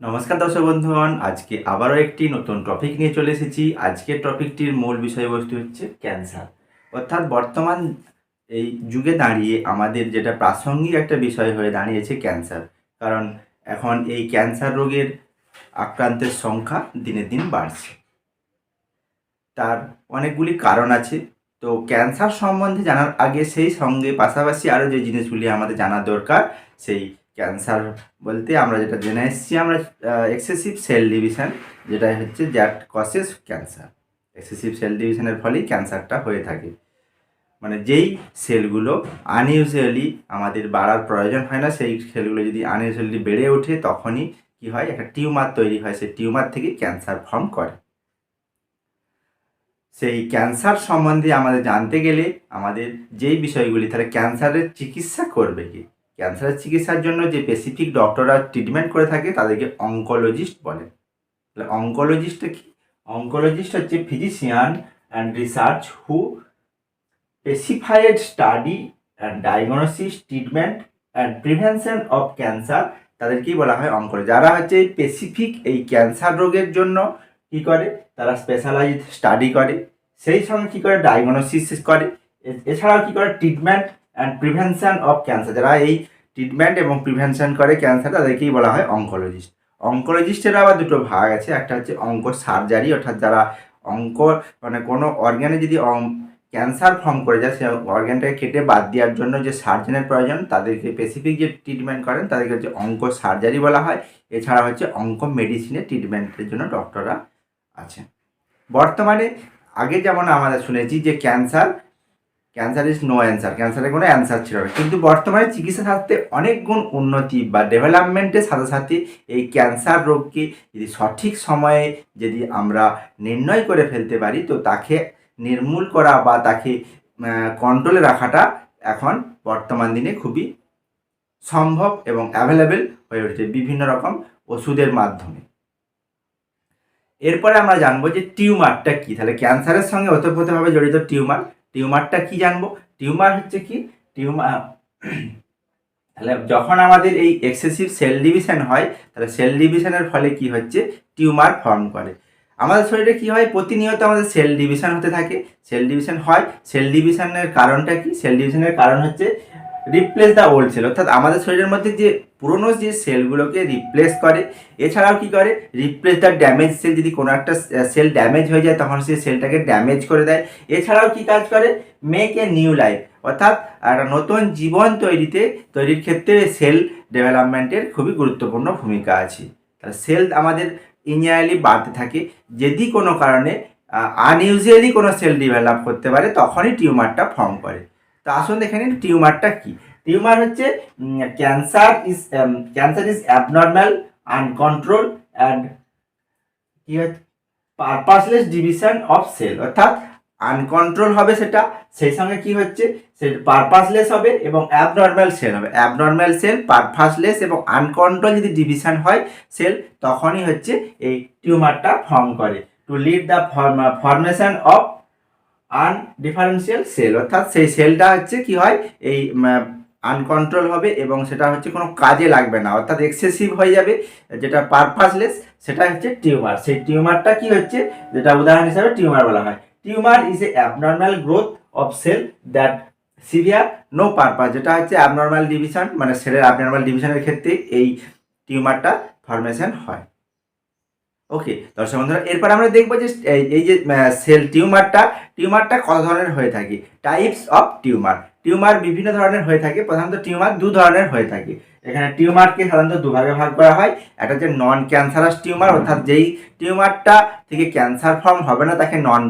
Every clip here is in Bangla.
নমস্কার দর্শক বন্ধুগণ, আজকে আবারও একটি নতুন টপিক নিয়ে চলে এসেছি। আজকের টপিকটির মূল বিষয়বস্তু হচ্ছে ক্যান্সার অর্থাৎ বর্তমান এই যুগে দাঁড়িয়ে আমাদের যেটা প্রাসঙ্গিক একটা বিষয় হয়ে দাঁড়িয়েছে ক্যান্সার কারণ এখন এই ক্যান্সার রোগের আক্রান্তের সংখ্যা দিনে দিন বাড়ছে। তার অনেকগুলি কারণ আছে। তো ক্যান্সার সম্বন্ধে জানার আগে সেই সঙ্গে পাশাপাশি আরও যে জিনিসগুলি আমাদের জানা দরকার, সেই ক্যান্সার বলতে আমরা যেটা জেনে এসেছি, আমরা এক্সেসিভ সেল ডিভিশন যেটা হচ্ছে that causes cancer excessive cell ডিভিশনের ফলেই ক্যান্সারটা হয়ে থাকে। মানে যেই সেলগুলো আনইউজুয়ালি আমাদের বাড়ার প্রয়োজন হয় না, সেই সেলগুলো যদি আনইউজুয়ালি বেড়ে ওঠে, তখনই কি হয়, একটা টিউমার তৈরি হয়। সেই টিউমার থেকে ক্যান্সার ফর্ম করে। সেই ক্যান্সার সম্বন্ধে আমাদের জানতে গেলে আমাদের যেই বিষয়গুলি, তাহলে ক্যান্সারের চিকিৎসা করবে কি? ক্যান্সারের চিকিৎসার জন্য যে স্পেসিফিক ডক্টররা ট্রিটমেন্ট করে থাকে, তাদেরকে অঙ্কোলজিস্ট বলে। তাহলে অঙ্কোলজিস্টটা কি? অঙ্কোলজিস্ট হচ্ছে physician and research who specified study and diagnosis treatment and prevention of cancer তাদেরকেই বলা হয় অঙ্কোলজি যারা হচ্ছে স্পেসিফিক এই ক্যান্সার রোগের জন্য কি করে? তারা স্পেশালাইজড স্টাডি করে। সেই সঙ্গে কী করে? ডায়াগনোসিস করে। এছাড়াও কী করে? Treatment and prevention of cancer যারা এই ট্রিটমেন্ট এবং প্রিভেনশন করে ক্যান্সার তাদেরকেই বলা হয় অঙ্কোলজিস্ট অঙ্কোলজিস্টের আবার দুটো ভাগ আছে। একটা হচ্ছে অঙ্ক সার্জারি অর্থাৎ যারা অঙ্ক মানে কোনো অর্গ্যানে যদি ক্যান্সার ফর্ম করে যায়, সে অর্গ্যানটাকে কেটে বাদ দেওয়ার জন্য যে সার্জনের প্রয়োজন, তাদেরকে স্পেসিফিক যে ট্রিটমেন্ট করেন, তাদেরকে হচ্ছে অঙ্ক সার্জারি বলা হয়। এছাড়া হচ্ছে অঙ্ক মেডিসিনের ট্রিটমেন্টের জন্য ডক্টররা আছে বর্তমানে, আগে যেমন আমরা শুনেছি যে cancer cancer is no answer ক্যান্সারের কোনো অ্যান্সার ছিল না। কিন্তু বর্তমানে চিকিৎসা শাস্ত্রে অনেক গুণ উন্নতি বা ডেভেলপমেন্টের সাথে সাথে এই ক্যান্সার রোগকে যদি সঠিক সময়ে যদি আমরা নির্ণয় করে ফেলতে পারি, তো তাকে নির্মূল করা বা তাকে কন্ট্রোলে রাখাটা এখন বর্তমান দিনে খুবই সম্ভব এবং অ্যাভেলেবেল হয়ে উঠেছে বিভিন্ন রকম ওষুধের মাধ্যমে। এরপরে আমরা জানব যে টিউমারটা কি? তাহলে ক্যান্সারের সঙ্গে ওতপ্রোতভাবে জড়িত টিউমার টিউমারটা কি জানব? টিউমার হচ্ছে কি? টিউমার তাহলে যখন আমাদের এই এক্সেসিভ সেল ডিভিশন হয়, তাহলে সেল ডিভিশনের ফলে কি হচ্ছে? টিউমার ফর্ম করে। আমাদের শরীরে কি হয়? প্রতিনিয়ত আমাদের সেল ডিভিশন হতে থাকে। সেল ডিভিশন হয়, সেল ডিভিশনের কারণটা কি? সেল ডিভিশনের কারণ হচ্ছে রিপ্লেস দ্য ওল্ড সেল। অর্থাৎ আমাদের শরীরের মধ্যে যে পুরনো যে সেলগুলোকে রিপ্লেস করে, এছাড়াও কি করে? রিপ্লেস দ্য ড্যামেজ সেল যদি কোনো একটা সেল ড্যামেজ হয়ে যায়, তখন সেই সেলটাকে ড্যামেজ করে দেয়। এছাড়াও কি কাজ করে? মেক এ নিউ লাইফ অর্থাৎ একটা নতুন জীবন তৈরিতে, তৈরির ক্ষেত্রে সেল ডেভেলপমেন্টের খুবই গুরুত্বপূর্ণ ভূমিকা আছে। তাহলে সেল আমাদের ইনিয়ারলি বাড়তে থাকে। যদি কোনো কারণে আনইউজুয়ালি কোনো সেল ডেভেলপ করতে পারে, তখনই টিউমারটা ফর্ম করে। তো আসুন দেখে নিন টিউমারটা কি। টিউমার হচ্ছে cancer is cancer is abnormal uncontrol and কি হচ্ছে পারপাসলেস ডিভিশন অফ সেল অর্থাৎ আনকন্ট্রোল হবে সেটা, সেই সঙ্গে কি হচ্ছে? সে পারপাসলেস হবে এবং অ্যাবনর্মাল সেল হবে। অ্যাবনর্মাল সেল পারপাসলেস এবং আনকন্ট্রোল যদি ডিভিশন হয় সেল তখনই হচ্ছে এই টিউমারটা ফর্ম করে। To lead the formation of undifferential cell অর্থাৎ সেই সেলটা হচ্ছে কি হয়? এই আনকন্ট্রোল হবে এবং সেটা হচ্ছে কোনো কাজে লাগবে না। অর্থাৎ এক্সেসিভ হয়ে যাবে, যেটা পারপাসলেস সেটা হচ্ছে টিউমার সেই টিউমারটা কি হচ্ছে? যেটা উদাহরণ হিসাবে টিউমার বলা হয়। Tumour is a abnormal growth of cell that severe no purpose যেটা হচ্ছে অ্যাবনর্মাল ডিভিশন মানে সেলের অ্যাবনর্মাল ডিভিশনের ক্ষেত্রে এই টিউমারটা ফরমেশন হয়। ওকে দর্শক বন্ধুরা, এরপর আমরা দেখব যে, এই- যে সেল টিউমারটা টিউমারটা কত ধরনের হয়ে থাকে। টাইপস অফ টিউমার টিউমার বিভিন্ন ধরনের হয়ে থাকে, প্রধানত টিউমার দু ধরনের হয়ে থাকে। এখানে টিউমারকে সাধারণত দুভাগে ভাগ করা হয়, একটা হচ্ছে নন ক্যান্সারাস টিউমার, অর্থাৎ যেই টিউমারটা থেকে ক্যান্সার ফর্ম হবে না, তাকে নন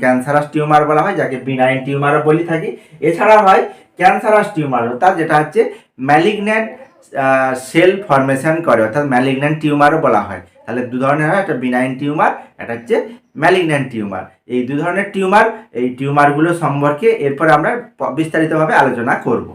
ক্যান্সারাস টিউমার বলা হয়, যাকে বিনাইন টিউমারও বলি থাকি। এছাড়া হয় ক্যান্সারাস টিউমার, অর্থাৎ যেটা হচ্ছে ম্যালিগন্যান্ট সেল ফরমেশন করে, অর্থাৎ ম্যালিগন্যান্ট টিউমারও বলা হয়। তাহলে দু ধরনের হয়, একটা বিনাইন টিউমার, একটা হচ্ছে ম্যালিগন্যান্ট টিউমার এই দু ধরনের টিউমার এই টিউমারগুলো সম্পর্কে এরপর আমরা বিস্তারিতভাবে আলোচনা করব।